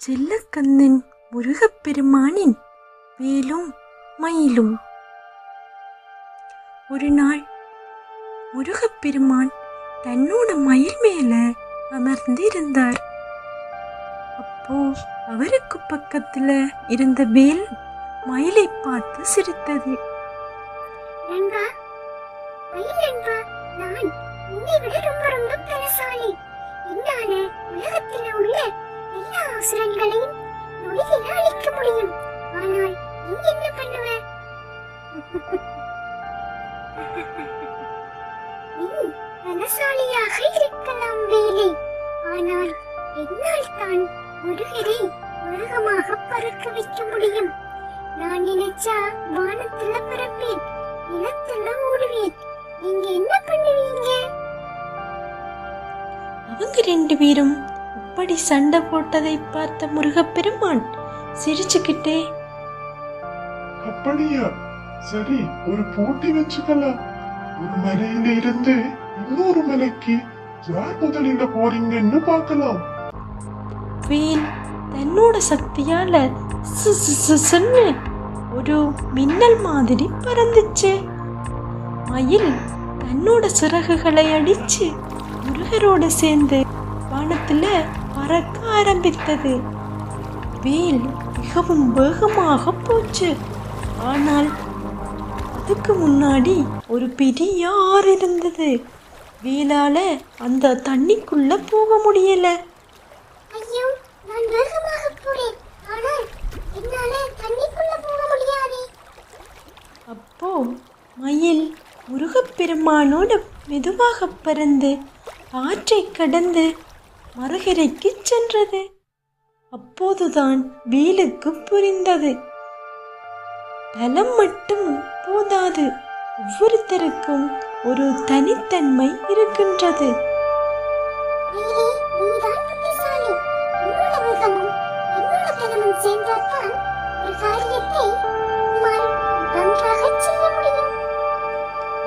செல்லக்கண்ணன் முருகப்பெருமானின் வேலும் மயிலும். ஒரு நாள் முருகப்பெருமான் தன்னோட மயில் மேல அமர்ந்து இருந்தார் அப்போ அவருக்கு பக்கத்துல இருந்த வேல் மயிலை பார்த்து சிரித்தது. நண்பா மயில் நண்பா நான் உன்னை விட ரொம்ப ரொம்ப அசுரங்களையும் நொடியில் அழிக்க முடியும். ஆனால் நீ என்ன பண்ணுவ? நீ பலசாலியாக இருக்கலாம் வேலை ஆனால் என்னால் தான் முருகரை உலகமாக பறக்க வைக்க முடியும் நான் நினைச்சா வானத்துல பறப்பேன் நிலத்துல ஓடுவேன் நீங்க என்ன பண்ணுவீங்க அவங்க ரெண்டு பேரும் இப்படி சண்டை போட்டதை பார்த்த முருகப்பெருமான் சிரிச்சுக்கிட்டே அப்படியா? சரி ஒரு போட்டி வச்சுக்கலாம். ஒரு மலையில இருந்து இன்னொரு மலைக்கு யார் முதலில் போறீங்கன்னு பார்க்கலாம். வேல் தன்னோட சக்தியால சுன்னு ஒரு மின்னல் மாதிரி பறந்துச்சு. மயில் தன்னோட சிறகுகளை அடிச்சு முருகரோட சேர்ந்து வானத்துல பறக்க ஆரம்பித்தது. வேல் மிகவும் வேகமாக போச்சு. ஆனால் அதுக்கு முன்னாடி ஒரு பெரிய ஆறு இருந்தது. வேலால அந்த தண்ணிக்குள்ள போக முடியல. ஐயோ நான் வேகமாக போறேன். ஆனால் என்னால தண்ணிக்குள்ள போக முடியாது. அப்போ மயில் முருகப்பெருமானோட மெதுவாக பறந்து ஆற்றை கடந்து மறுகரைக்கு சென்றது. அப்போதுதான் வீலுக்கு புரிந்தது. பலம் மட்டும் போதாது. ஒவ்வொருத்தருக்கும் ஒரு தனித்தன்மை இருக்கின்றது.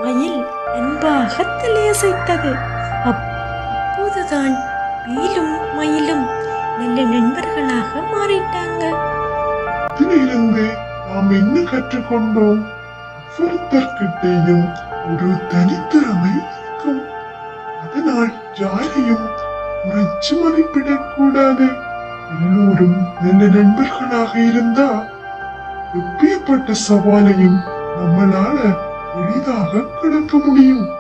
மயில் அன்பாக தலையசைத்தது. அப்போதுதான் வேலும் மயிலும் நல்ல நண்பர்களாக மாறிட்டாங்க. இதிலிருந்து நாம் என்ன கற்றுக்கொண்டோம்? ஒவ்வொருத்தர்கிட்டையும் ஒரு தனித்திறமை இருக்கும். அதனால் யாரையும் உரைச்சு மதிப்பிடக் கூடாது எல்லோரும் நல்ல நண்பர்களாக இருந்தா எப்பேற்பட்ட சவாலையும் நம்மளால எளிதாக கடக்க முடியும்.